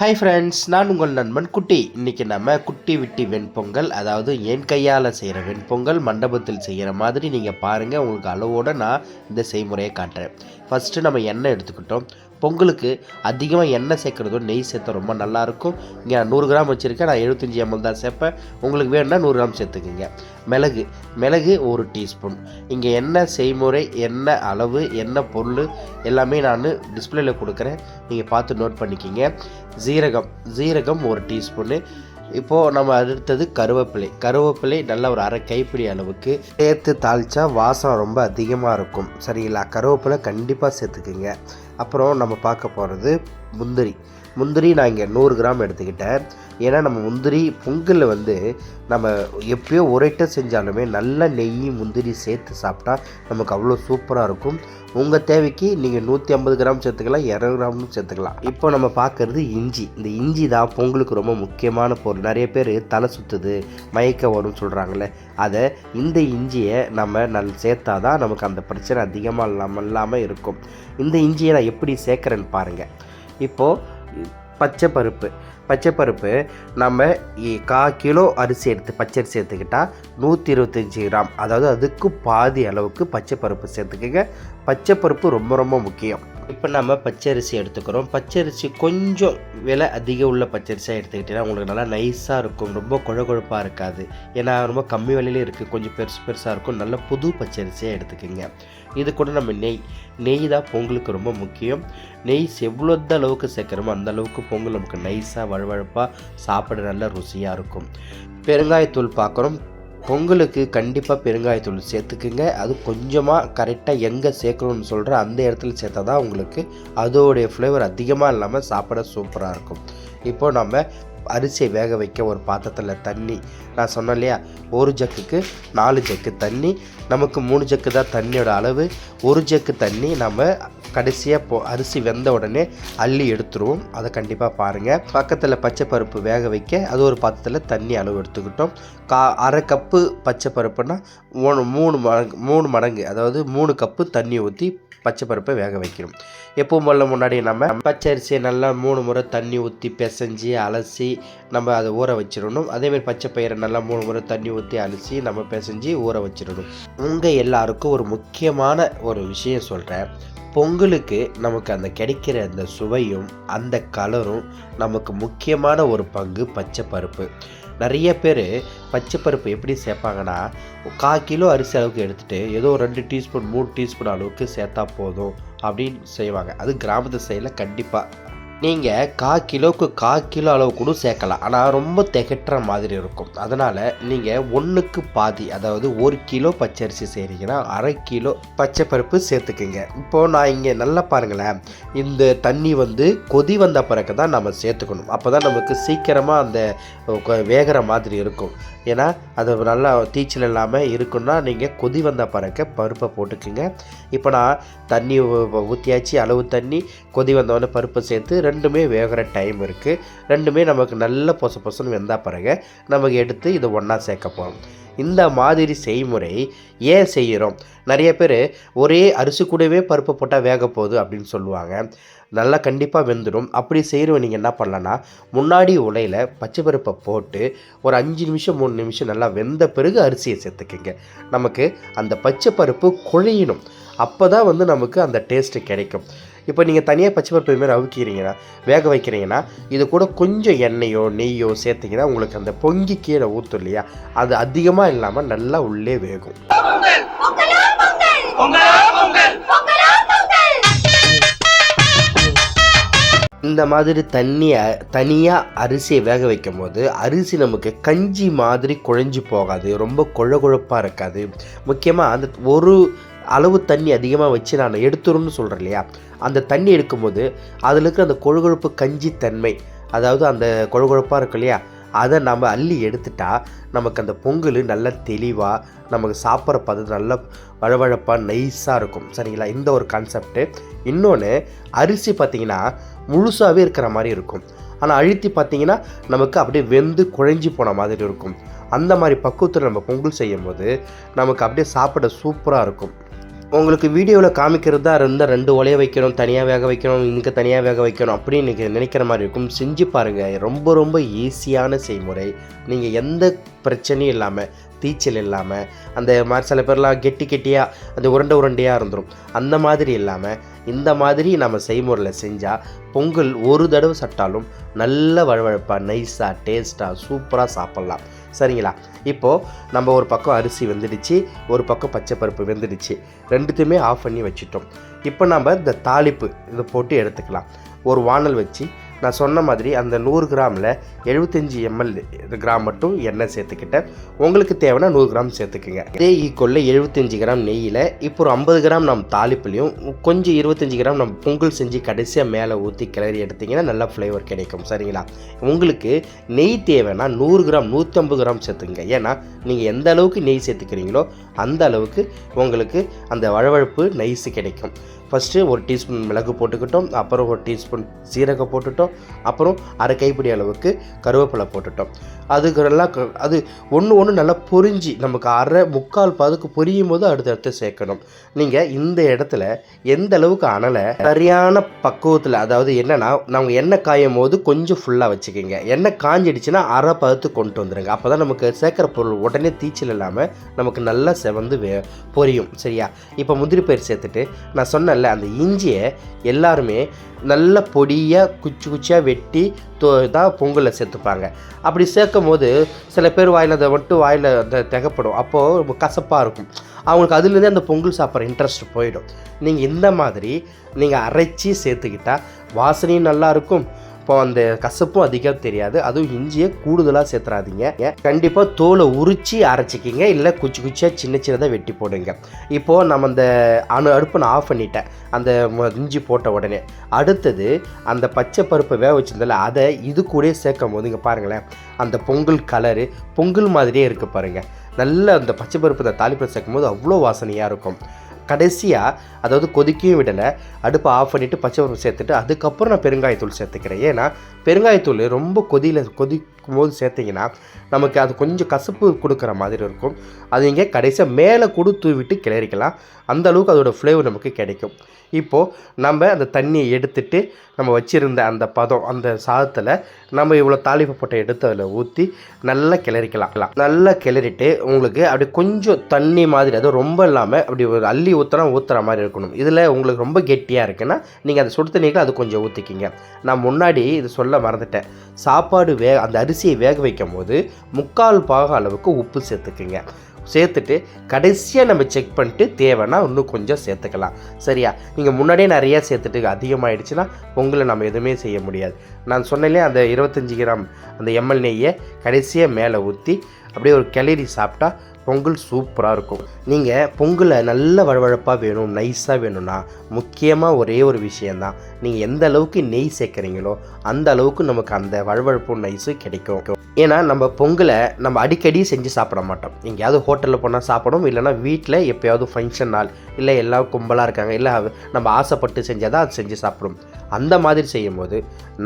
Hi friends நான் உங்கள் நண்பன் குட்டி. இன்றைக்கி நம்ம குட்டி விட்டி வெண்பொங்கல் அதாவது என் கையால் செய்கிற வெண்பொங்கல் மண்டபத்தில் செய்கிற மாதிரி நீங்கள் பாருங்கள் உங்களுக்கு அளவோடு நான் இந்த செய்முறையை காட்டுறேன். ஃபஸ்ட்டு நம்ம எண்ணெய் எடுத்துக்கிட்டோம். பொங்கலுக்கு அதிகமாக எண்ணெய் சேர்க்குறதோ நெய் சேர்த்தா ரொம்ப நல்லாயிருக்கும். இங்கே நான் நூறு கிராம் வச்சுருக்கேன் நான் எழுபத்தஞ்சி எம்எல் தான் சேர்ப்பேன். உங்களுக்கு வேணும்னா நூறு கிராம் சேர்த்துக்குங்க. மிளகு மிளகு ஒரு டீஸ்பூன். இங்கே என்ன செய்முறை என்ன அளவு என்ன பொருள் எல்லாமே நான் டிஸ்பிளேயில் கொடுக்குறேன். நீங்கள் பார்த்து நோட் பண்ணிக்கிங்க. ஜீரகம் ஜீரகம் ஒரு டீஸ்பூனு. இப்போது நம்ம அடுத்தது கருவேப்பிலை. கருவேப்பிலை நல்ல ஒரு அரை கைப்பிடி அளவுக்கு சேர்த்து தாளித்தா வாசம் ரொம்ப அதிகமாக இருக்கும். சரிங்களா? கருவேப்பிலை கண்டிப்பாக சேர்த்துக்குங்க. அப்புறம் நம்ம பார்க்க போகிறது முந்திரி. முந்திரி நான் இங்கே நூறு கிராம் எடுத்துக்கிட்டேன். ஏன்னா நம்ம முந்திரி பொங்கலில் வந்து நம்ம எப்பயோ ஒரேட்ட செஞ்சாலுமே நல்ல நெய் முந்திரி சேர்த்து சாப்பிட்டா நமக்கு அவ்வளோ சூப்பராக இருக்கும். உங்கள் தேவைக்கு நீங்கள் நூற்றி ஐம்பது கிராம் சேர்த்துக்கலாம் இரநூறு கிராமும் சேர்த்துக்கலாம். இப்போ நம்ம பார்க்குறது இஞ்சி. இந்த இஞ்சி தான் பொங்கலுக்கு ரொம்ப முக்கியமான பொருள். நிறைய பேர் தலை சுற்றுது மயக்க வரும்னு சொல்கிறாங்களே அதை இந்த இஞ்சியை நம்ம நல் சேர்த்தா தான் நமக்கு அந்த பிரச்சனை அதிகமாக இல்லாமல் இல்லாமல் இருக்கும். இந்த இஞ்சியை நான் எப்படி சேர்க்குறேன்னு பாருங்கள் இப்போது பச்சை பருப்பு. பச்சை பருப்பு நம்ம கா கிலோ அரிசி எடுத்து பச்சரிசி எடுத்துக்கிட்டால் நூற்றி இருபத்தஞ்சி கிராம். அதாவது அதுக்கு பாதி அளவுக்கு பச்சை பருப்பு சேர்த்துக்கங்க. பச்சை பருப்பு ரொம்ப ரொம்ப முக்கியம். இப்போ நம்ம பச்சரிசி எடுத்துக்கிறோம். பச்சரிசி கொஞ்சம் விலை அதிகம் உள்ள பச்சரிசியாக எடுத்துக்கிட்டிங்கன்னா உங்களுக்கு நல்லா நைஸாக இருக்கும். ரொம்ப குழகுழப்பாக இருக்காது. ஏன்னா ரொம்ப கம்மி விலையிலே இருக்குது கொஞ்சம் பெருசு பெருசாக இருக்கும். நல்ல புது பச்சரிசியாக எடுத்துக்கோங்க. இது கூட நம்ம நெய். நெய் தான் பொங்கலுக்கு ரொம்ப முக்கியம். நெய் எவ்வளோத்த அளவுக்கு சேர்க்குறோமோ அந்த அளவுக்கு பொங்கல் நமக்கு நைஸாக வழுவழுப்பாக சாப்பிட நல்ல ருசியாக இருக்கும். பெருங்காயத்தூள் பார்க்குறோம் பொங்கலுக்கு கண்டிப்பாக பெருங்காயத்தூள் சேர்த்துக்குங்க. அது கொஞ்சமாக கரெக்டாக எங்கே சேர்க்கணும்னு சொல்கிற அந்த இடத்துல சேர்த்தா தான் உங்களுக்கு அதோடைய ஃப்ளேவர் அதிகமாக இல்லாமல் சாப்பிட சூப்பராக இருக்கும். இப்போ நம்ம அரிசியை வேக வைக்க ஒரு பாத்திரத்தில் தண்ணி. நான் சொன்னேன் இல்லையா? ஒரு ஜக்குக்கு நாலு ஜக்கு தண்ணி. நமக்கு மூணு ஜக்கு தான் தண்ணியோட அளவு. ஒரு ஜக்கு தண்ணி நம்ம கடைசியாக போ அரிசி வெந்த உடனே அள்ளி எடுத்துருவோம். அதை கண்டிப்பாக பாருங்கள் பக்கத்தில் பச்சை பருப்பு வேக வைக்க அது ஒரு பாத்திரத்தில் தண்ணி அளவு எடுத்துக்கிட்டோம். கா அரை கப்பு பச்சை பருப்புனா மூணு மூணு மடங்கு மூணு மடங்கு அதாவது மூணு கப்பு தண்ணி ஊற்றி பச்சை பருப்பை வேக வைக்கணும். எப்பவும் போல முன்னாடி நம்ம பச்சை அரிசியை நல்லா மூணு முறை தண்ணி ஊற்றி பிசைஞ்சு அலசி நம்ம அதை ஊற வச்சிடணும். அதேமாதிரி பச்சை பயிரை நல்லா மூணு முறை தண்ணி ஊற்றி அலசி நம்ம பிசைஞ்சு ஊற வச்சிடணும். உங்கள் எல்லாருக்கும் ஒரு முக்கியமான ஒரு விஷயம் சொல்கிறேன் பொங்கலுக்கு நமக்கு அந்த கிடைக்கிற அந்த சுவையும் அந்த கலரும் நமக்கு முக்கியமான ஒரு பங்கு பச்சை பருப்பு. நிறைய பேர் பச்சை பருப்பு எப்படி சேர்ப்பாங்கன்னா கா கிலோ அரிசி அளவுக்கு எடுத்துகிட்டு ஏதோ ரெண்டு டீஸ்பூன் மூணு டீஸ்பூன் அளவுக்கு சேர்த்தா போதும் அப்படின்னு செய்வாங்க. அது கிராமத்து சைடில் கண்டிப்பாக நீங்கள் கா கிலோவுக்கு கா கிலோ அளவு கூட சேர்க்கலாம். ஆனால் ரொம்ப திகட்டுற மாதிரி இருக்கும். அதனால் நீங்கள் ஒன்றுக்கு பாதி அதாவது ஒரு கிலோ பச்சரிசி செய்கிறீங்கன்னா அரை கிலோ பச்சை பருப்பு சேர்த்துக்குங்க. இப்போது நான் இங்கே நல்லா பாருங்களேன். இந்த தண்ணி வந்து கொதி வந்த பிறகு தான் நம்ம சேர்த்துக்கணும். அப்போ தான் நமக்கு சீக்கிரமாக அந்த வேகிற மாதிரி இருக்கும். ஏன்னா அது நல்லா தீச்சல் இல்லாமல் இருக்குன்னா நீங்கள் கொதி வந்த பிறகு பருப்பை போட்டுக்குங்க. இப்போ நான் தண்ணி ஊற்றியாச்சு அளவு தண்ணி கொதி வந்தவொடனே பருப்பை சேர்த்து ரெண்டுமே வேகிற டைம் இருக்குது ரெண்டுமே நமக்கு நல்ல பொச பொசன்னு வெந்தால் பிறகு நமக்கு எடுத்து இதை ஒன்றா சேர்க்க போகிறோம் இந்த மாதிரி செய்முறை ஏன் செய்கிறோம் நிறைய பேர் ஒரே அரிசி கூடவே பருப்பு போட்டால் வேக போகுது அப்படின்னு சொல்லுவாங்க. நல்லா கண்டிப்பாக வெந்துடும். அப்படி செய்கிறவங்க நீங்கள் என்ன பண்ணலான்னா முன்னாடி உலையில் பச்சை பருப்பை போட்டு ஒரு அஞ்சு நிமிஷம் மூணு நிமிஷம் நல்லா வெந்த பிறகு அரிசியை சேர்த்துக்குங்க. நமக்கு அந்த பச்சை பருப்பு குழையணும். அப்போ தான் வந்து நமக்கு அந்த டேஸ்ட்டு கிடைக்கும். இப்போ நீங்கள் தனியாக பச்சை பருப்பு மாதிரி அவுக்கிறீங்கன்னா வேக வைக்கிறீங்கன்னா இது கூட கொஞ்சம் எண்ணெயோ நெய்யோ சேர்த்திங்கன்னா உங்களுக்கு அந்த பொங்கி கீழே ஊற்றும் இல்லையா? அது அதிகமாக இல்லாமல் நல்லா உள்ளே வேகும். இந்த மாதிரி தண்ணியை தனியாக அரிசியை வேக வைக்கும் போது அரிசி நமக்கு கஞ்சி மாதிரி குழஞ்சி போகாது. ரொம்ப கொழ கொழப்பாக இருக்காது. முக்கியமாக அந்த ஒரு அளவு தண்ணி அதிகமாக வச்சு நான் எடுத்துருன்னு சொல்கிறேன் இல்லையா? அந்த தண்ணி எடுக்கும்போது அதில் இருக்கிற அந்த கொழுகொழுப்பு கஞ்சி தன்மை அதாவது அந்த கொழுகொழுப்பாக இருக்கு இல்லையா? அதை நம்ம அள்ளி எடுத்துட்டா நமக்கு அந்த பொங்கல் நல்லா தெளிவாக நமக்கு சாப்பிட்ற பதம் நல்லா வழவழப்பாக நைஸாக இருக்கும். சரிங்களா? இந்த ஒரு கான்செப்ட்டு இன்னொன்று அரிசி பார்த்திங்கன்னா முழுசாகவே இருக்கிற மாதிரி இருக்கும். ஆனால் அழுத்தி பார்த்தீங்கன்னா நமக்கு அப்படியே வெந்து குழஞ்சி போன மாதிரி இருக்கும். அந்த மாதிரி பக்குவத்தில் நம்ம பொங்கல் செய்யும் போது நமக்கு அப்படியே சாப்பிட சூப்பராக இருக்கும். உங்களுக்கு வீடியோவில் காமிக்கிறது தான் இருந்தால் ரெண்டு ஒலைய வைக்கணும் தனியாக வேக வைக்கணும் இங்கே தனியாக வேக வைக்கணும் அப்படின்னு நீங்கள் நினைக்கிற மாதிரி இருக்கும். செஞ்சு பாருங்கள் ரொம்ப ரொம்ப ஈஸியான செய்முறை. நீங்கள் எந்த பிரச்சனையும் இல்லாமல் தீச்சல் இல்லாமல் அந்த மாதிரி சில பேர்லாம் கெட்டி கெட்டியாக அந்த உருண்டை உருண்டையாக இருந்துடும் அந்த மாதிரி இல்லாமல் இந்த மாதிரி நம்ம செய்முறையில் செஞ்சால் பொங்கல் ஒரு தடவை சாப்பிட்டாலும் நல்ல வழவழப்பாக நைஸாக டேஸ்ட்டாக சூப்பராக சாப்பிட்லாம். சரிங்களா? இப்போது நம்ம ஒரு பக்கம் அரிசி வெந்துடுச்சு ஒரு பக்கம் பச்சை பருப்பு வெந்துடுச்சு. ரெண்டுத்தையுமே ஆஃப் பண்ணி வச்சுட்டோம். இப்போ நம்ம இந்த தாளிப்பு இதை போட்டு எடுத்துக்கலாம். ஒரு வானல் வச்சு நான் சொன்ன மாதிரி அந்த நூறு கிராமில் எழுபத்தஞ்சி எம்எல் கிராம் மட்டும் எண்ணெய் சேர்த்துக்கிட்டேன். உங்களுக்கு தேவைன்னா நூறு கிராம் சேர்த்துக்குங்க. இதே ஈக்குவலில் எழுபத்தஞ்சி கிராம் நெய்யில் இப்போ ஒரு ஐம்பது கிராம் நம்ம தாளிப்புலையும் கொஞ்சம் இருபத்தஞ்சி கிராம் நம்ம பொங்கல் செஞ்சு கடைசியாக மேலே ஊற்றி கிளறி எடுத்திங்கன்னா நல்லா ஃப்ளேவர் கிடைக்கும். சரிங்களா? உங்களுக்கு நெய் தேவைன்னா நூறு கிராம் நூற்றம்பது கிராம் சேர்த்துங்க ஏன்னா நீங்கள் எந்த அளவுக்கு நெய் சேர்த்துக்கிறீங்களோ அந்த அளவுக்கு உங்களுக்கு அந்த வழவழப்பு நைஸு கிடைக்கும். ஃபஸ்ட்டு ஒரு டீஸ்பூன் மிளகு போட்டுக்கிட்டோம் அப்புறம் ஒரு டீஸ்பூன் சீரகம் போட்டுட்டோம் அப்புறம் அரை கைப்பிடி அளவுக்கு கருவேப்பிலை போட்டுட்டோம். அதுக்கு நல்லா க- அது ஒன்று ஒன்று நல்லா பொரிஞ்சு நமக்கு அரை முக்கால் பதுக்கு பொரியும் போது அடுத்தடுத்து சேர்க்கணும். நீங்கள் இந்த இடத்துல எந்த அளவுக்கு அனலை சரியான பக்குவத்தில் அதாவது என்னென்னா நம்ம எண்ணெய் காயும் போது கொஞ்சம் ஃபுல்லாக வச்சுக்கோங்க. எண்ணெய் காஞ்சிடுச்சுன்னா அரை பதத்து கொண்டு வந்துடுங்க அப்போ தான் நமக்கு சேர்க்குற பொருள் உடனே தீச்சல் இல்லாமல் நமக்கு நல்லா செவந்து வே பொரியும். சரியா? இப்போ முந்திரி பயிர் சேர்த்துட்டு நான் இருக்குல்ல அந்த இஞ்சியை எல்லாருமே நல்ல பொடியாக குச்சி குச்சியாக வெட்டி தோ தான் பொங்கலில் சேர்த்துப்பாங்க. அப்படி சேர்க்கும் போது சில பேர் வாயில் அதை மட்டும் வாயில் அந்த திகப்படும். அப்போது ரொம்ப கசப்பாக இருக்கும். அவங்களுக்கு அதுலேருந்தே அந்த பொங்கல் சாப்பிட்ற இன்ட்ரெஸ்ட் போயிடும். நீங்கள் இந்த மாதிரி நீங்கள் அரைச்சி சேர்த்துக்கிட்டால் வாசனையும் நல்லா அப்போ இப்போ அந்த கசப்பும் அதிகம் தெரியாது. அதுவும் இஞ்சியை கூடுதலாக சேர்த்துறாதீங்க. கண்டிப்பாக தோலை உரிச்சு அரைச்சிக்கிங்க. இல்லை குச்சி குச்சியாக சின்ன சின்னதாக வெட்டி போடுங்க. இப்போது நம்ம அந்த அணு அடுப்பை நான் ஆஃப் பண்ணிட்டேன். அந்த இஞ்சி போட்ட உடனே. அடுத்தது அந்த பச்சை பருப்பை வேக வச்சிருந்தால அதை இது கூட சேர்க்கும் போது இங்கே பாருங்களேன். அந்த பொங்கல் கலரு பொங்கல் மாதிரியே இருக்குது பாருங்கள் நல்ல அந்த பச்சை பருப்பு இந்த தாளிப்பில் சேர்க்கும் போது அவ்வளோ வாசனையாக இருக்கும். கடைசியாக அதாவது கொதிக்கவும் விடலை. அடுப்பை ஆஃப் பண்ணிவிட்டு பச்சை பருப்பு சேர்த்துட்டு அதுக்கப்புறம் நான் பெருங்காயத்தூள் சேர்த்துக்கிறேன். ஏன்னா பெருங்காயத்தூள் ரொம்ப கொதியில் கொதி போது சேர்த்திங்கன்னா நமக்கு அது கொஞ்சம் கசப்பு கொடுக்குற மாதிரி இருக்கும். அது இங்கே கடைசியாக மேலே கூட தூவிட்டு கிளறிக்கலாம். அந்த அளவுக்கு அதோட ஃப்ளேவர் நமக்கு கிடைக்கும். இப்போது நம்ம அந்த தண்ணியை எடுத்துட்டு நம்ம வச்சுருந்த அந்த பதம் அந்த சாதத்தில் நம்ம இவ்வளோ தாளிப்பு போட்டை எடுத்து அதில் ஊற்றி நல்லா கிளறிக்கலாம். நல்லா கிளறிட்டு உங்களுக்கு அப்படி கொஞ்சம் தண்ணி மாதிரி அதுவும் ரொம்ப இல்லாமல் அப்படி ஒரு அள்ளி ஊற்றுனா ஊற்றுற மாதிரி இருக்கணும். இதில் உங்களுக்கு ரொம்ப கெட்டியாக இருக்குன்னா நீங்கள் அந்த சுடு தண்ணிக்கு அது கொஞ்சம் ஊற்றிக்கிங்க நான் முன்னாடி இது சொல்ல மறந்துட்டேன். சாப்பாடு வே அந்த அரிசியை வேக வைக்கும் போது முக்கால் பாக அளவுக்கு உப்பு சேர்த்துக்குங்க. சேர்த்துட்டு கடைசியாக நம்ம செக் பண்ணிட்டு தேவைன்னா இன்னும் கொஞ்சம் சேர்த்துக்கலாம். சரியா? நீங்கள் முன்னாடியே நிறையா சேர்த்துட்டு அதிகமாகிடுச்சுன்னா பொங்கலை நம்ம எதுவுமே செய்ய முடியாது. நான் சொன்னேனே அந்த இருபத்தஞ்சி கிராம் அந்த எம்எல் நெய்யை கடைசியாக மேலே ஊற்றி அப்படியே ஒரு கிளறி சாப்பிட்டா பொங்கல் சூப்பராக இருக்கும். நீங்கள் பொங்கலை நல்ல வழவழப்பாக வேணும் நைஸாக வேணும்னா முக்கியமாக ஒரே ஒரு விஷயந்தான் நீங்கள் எந்த அளவுக்கு நெய் சேர்க்குறீங்களோ அந்த அளவுக்கு நமக்கு அந்த வழவழப்பும் நைஸும் கிடைக்கும். ஏன்னா நம்ம பொங்கலை நம்ம அடிக்கடி செஞ்சு சாப்பிட மாட்டோம். எங்கேயாவது ஹோட்டலில் போனால் சாப்பிடும் இல்லைன்னா வீட்டில் எப்போயாவது ஃபங்க்ஷன் நாள் இல்லை எல்லாம் கும்பலாக இருக்காங்க இல்லை நம்ம ஆசைப்பட்டு செஞ்சால் தான் அது செஞ்சு சாப்பிடும். அந்த மாதிரி செய்யும்போது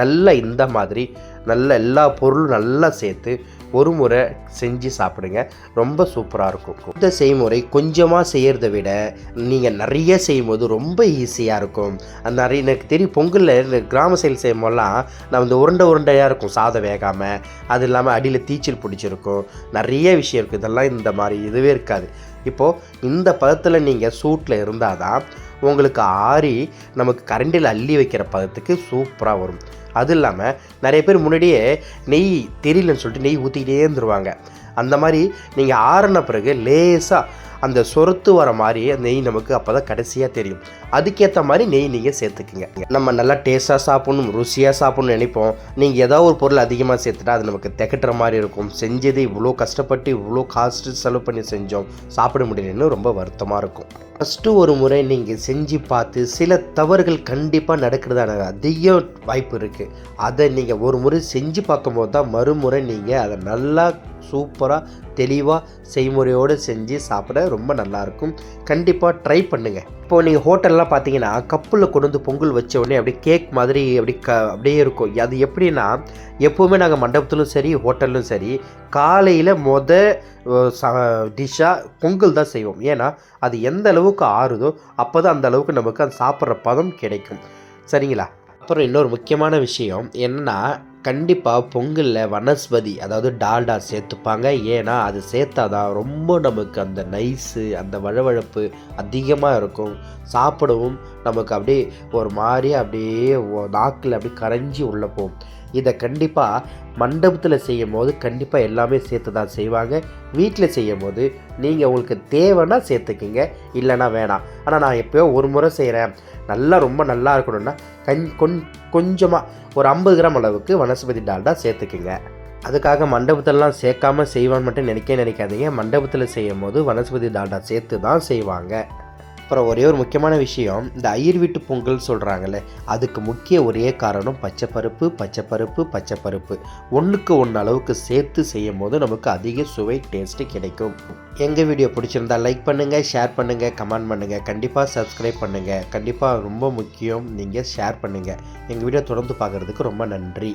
நல்ல இந்த மாதிரி நல்ல எல்லா பொருளும் நல்லா சேர்த்து ஒரு முறை செஞ்சு சாப்பிடுங்க. ரொம்ப சூப்பராக இருக்கும். இந்த செய்முறை கொஞ்சமாக செய்கிறத விட நீங்கள் நிறைய செய்யும்போது ரொம்ப ஈஸியாக இருக்கும். அந்த நிறைய எனக்கு தெரியும் பொங்கலில் இந்த கிராம சைடு செய்யும்போதெல்லாம் நான் நம்ம இந்த உருண்டை உருண்டையாக இருக்கும். சாதம் வேகாமல் அது இல்லாமல் அடியில் தீச்சல் பிடிச்சிருக்கும். நிறைய விஷயம் இருக்குது இதெல்லாம் இந்த மாதிரி இதுவே இருக்காது. இப்போது இந்த பதத்தில் நீங்கள் சூட்டில் இருந்தால் தான் உங்களுக்கு ஆறி நமக்கு கரண்டில் அள்ளி வைக்கிற பதத்துக்கு சூப்பராக வரும். அது இல்லாமல் நிறைய பேர் முன்னாடியே நெய் தெரியலன்னு சொல்லிட்டு நெய் ஊற்றிக்கிட்டே இருந்துருவாங்க. அந்த மாதிரி நீங்கள் ஆறின பிறகு லேசாக அந்த சொரத்து வர மாதிரி நெய் நமக்கு அப்போ தான் கடைசியாக தெரியும். அதுக்கேற்ற மாதிரி நெய் நீங்கள் சேர்த்துக்குங்க. நம்ம நல்லா டேஸ்ட்டாக சாப்பிடணும் ருசியாக சாப்பிட்ணும்னு நினைப்போம். நீங்கள் ஏதாவது ஒரு பொருள் அதிகமாக சேர்த்துட்டா அது நமக்கு திகட்டுற மாதிரி இருக்கும். செஞ்சது இவ்வளோ கஷ்டப்பட்டு இவ்வளோ காஸ்ட்டு செலவு பண்ணி செஞ்சோம் சாப்பிட முடியலன்னு ரொம்ப வருத்தமாக இருக்கும். ஃபஸ்ட்டு ஒரு முறை நீங்கள் செஞ்சு பார்த்து சில தவறுகள் கண்டிப்பாக நடக்கிறதான அதிக வாய்ப்பு இருக்குது அதை நீங்கள் ஒரு முறை செஞ்சு பார்க்கும்போது தான் மறுமுறை நீங்கள் அதை நல்லா சூப்பராக தெளிவாக செய்முறையோடு செஞ்சு சாப்பிட ரொம்ப நல்லாயிருக்கும். கண்டிப்பாக ட்ரை பண்ணுங்கள் இப்போது நீங்கள் ஹோட்டல்லாம் பார்த்தீங்கன்னா கப்பில் கொண்டு வந்து பொங்கல் வச்ச உடனே அப்படியே கேக் மாதிரி அப்படி க அப்படியே இருக்கும். அது எப்படின்னா எப்போவுமே நாங்கள் மண்டபத்திலும் சரி ஹோட்டல்லும் சரி காலையில் மொத டிஷ்ஷாக பொங்கல் தான் செய்வோம். ஏன்னா அது எந்த அளவுக்கு ஆறுதோ அப்போ தான் அந்த அளவுக்கு நமக்கு அது சாப்பிட்ற பதம் கிடைக்கும். சரிங்களா? அப்புறம் இன்னொரு முக்கியமான விஷயம் என்னென்னா கண்டிப்பாக பொங்கலில் வனஸ்பதி அதாவது டால்டா சேர்த்துப்பாங்க. ஏன்னா அது சேர்த்தா தான் ரொம்ப நமக்கு அந்த நைஸு அந்த வழவழப்பு அதிகமாக இருக்கும். சாப்பிடவும் நமக்கு அப்படியே ஒரு மாதிரி அப்படியே நாக்கில் அப்படியே கரைஞ்சி உள்ளே போகும். இதை கண்டிப்பாக மண்டபத்தில் செய்யும் போது கண்டிப்பாக எல்லாமே சேர்த்து தான் செய்வாங்க. வீட்டில் செய்யும் போது நீங்கள் உங்களுக்கு தேவைன்னா சேர்த்துக்கிங்க இல்லைன்னா வேணாம். ஆனால் நான் எப்போயோ ஒரு முறை செய்கிறேன் நல்லா ரொம்ப நல்லா இருக்கணும்னா கஞ் கொஞ் கொஞ்சமாக ஒரு ஐம்பது கிராம் அளவுக்கு வனஸ்பதி டால்டா சேர்த்துக்குங்க. அதுக்காக மண்டபத்திலலாம் சேர்க்காம செய்வான்னு மட்டும் நினைக்க நினைக்காதீங்க. மண்டபத்தில் செய்யும் போது வனஸ்பதி டால்டா சேர்த்து தான் செய்வாங்க. அப்புறம் ஒரே ஒரு முக்கியமான விஷயம் இந்த ஐயர் வீட்டு பொங்கல் சொல்கிறாங்கல்ல அதுக்கு முக்கிய ஒரே காரணம் பச்சைப்பருப்பு பச்சைப்பருப்பு பச்சைப்பருப்பு ஒன்றுக்கு ஒன்று அளவுக்கு சேர்த்து செய்யும் போது நமக்கு அதிக சுவை டேஸ்ட்டு கிடைக்கும். எங்கள் வீடியோ பிடிச்சிருந்தா லைக் பண்ணுங்கள் ஷேர் பண்ணுங்கள் கமெண்ட் பண்ணுங்கள் கண்டிப்பாக சப்ஸ்கிரைப் பண்ணுங்கள் கண்டிப்பாக ரொம்ப முக்கியம் நீங்கள் ஷேர் பண்ணுங்கள் எங்கள் வீடியோ தொடர்ந்து பார்க்குறதுக்கு ரொம்ப நன்றி.